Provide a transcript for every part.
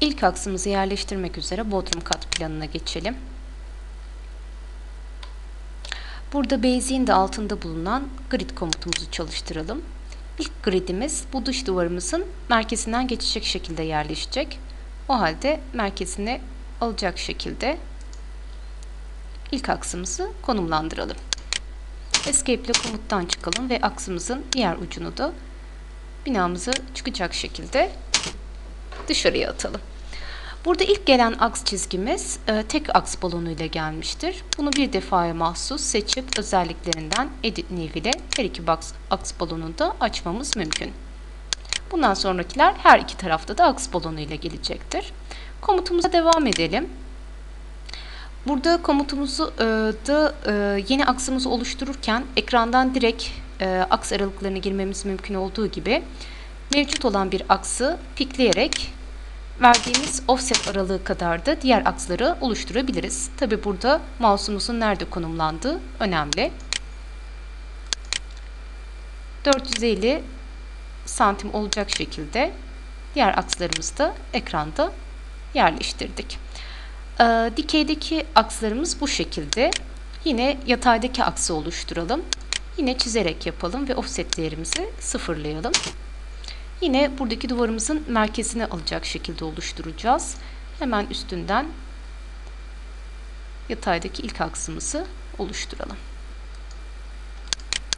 İlk aksımızı yerleştirmek üzere bodrum kat planına geçelim. Burada Basic'in de altında bulunan grid komutumuzu çalıştıralım. İlk gridimiz bu dış duvarımızın merkezinden geçecek şekilde yerleşecek. O halde merkezine alacak şekilde ilk aksımızı konumlandıralım. Escape ile komuttan çıkalım ve aksımızın diğer ucunu da binamızı çıkacak şekilde dışarıya atalım. Burada ilk gelen aks çizgimiz e, tek aks balonu ile gelmiştir. Bunu bir defaya mahsus seçip özelliklerinden Edit New ile her iki box, aks balonunu da açmamız mümkün. Bundan sonrakiler her iki tarafta da aks balonu ile gelecektir. Komutumuza devam edelim. Burada komutumuzu e, da e, yeni aksımızı oluştururken ekrandan direkt e, aks aralıklarını girmemiz mümkün olduğu gibi mevcut olan bir aksı pikleyerek verdiğimiz offset aralığı kadar da diğer aksları oluşturabiliriz. Tabi burada mouse'umuzun nerede konumlandığı önemli. 450 santim olacak şekilde diğer akslarımızı da ekranda yerleştirdik. Ee, dikeydeki akslarımız bu şekilde. Yine yataydaki aksı oluşturalım. Yine çizerek yapalım ve offset değerimizi sıfırlayalım. Yine buradaki duvarımızın merkezine alacak şekilde oluşturacağız. Hemen üstünden yataydaki ilk aksımızı oluşturalım.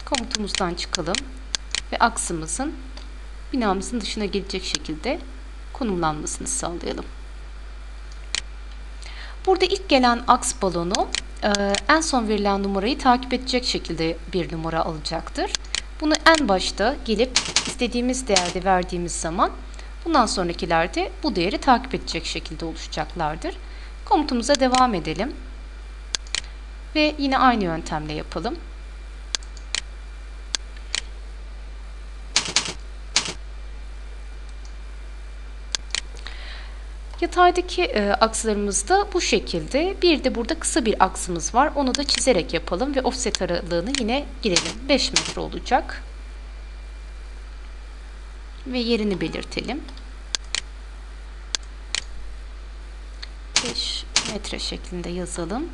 Komutumuzdan çıkalım ve aksımızın binamızın dışına gelecek şekilde konumlanmasını sağlayalım. Burada ilk gelen aks balonu en son verilen numarayı takip edecek şekilde bir numara alacaktır. Bunu en başta gelip istediğimiz değerde verdiğimiz zaman bundan sonrakilerde bu değeri takip edecek şekilde oluşacaklardır. Komutumuza devam edelim. Ve yine aynı yöntemle yapalım. Yataydaki e, akslarımız da bu şekilde. Bir de burada kısa bir aksımız var. Onu da çizerek yapalım ve offset aralığını yine girelim. 5 metre olacak. Ve yerini belirtelim. 5 metre şeklinde yazalım.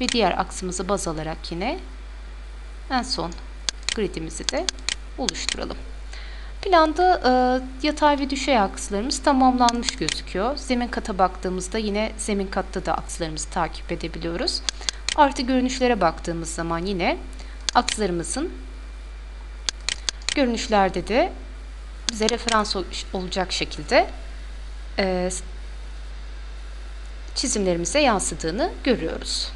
Ve diğer aksımızı baz alarak yine en son gridimizi de oluşturalım. Planda e, yatay ve düşey akslarımız tamamlanmış gözüküyor. Zemin kata baktığımızda yine zemin katta da akslarımızı takip edebiliyoruz. Artı görünüşlere baktığımız zaman yine akslarımızın görünüşlerde de bize referans olacak şekilde e, çizimlerimize yansıdığını görüyoruz.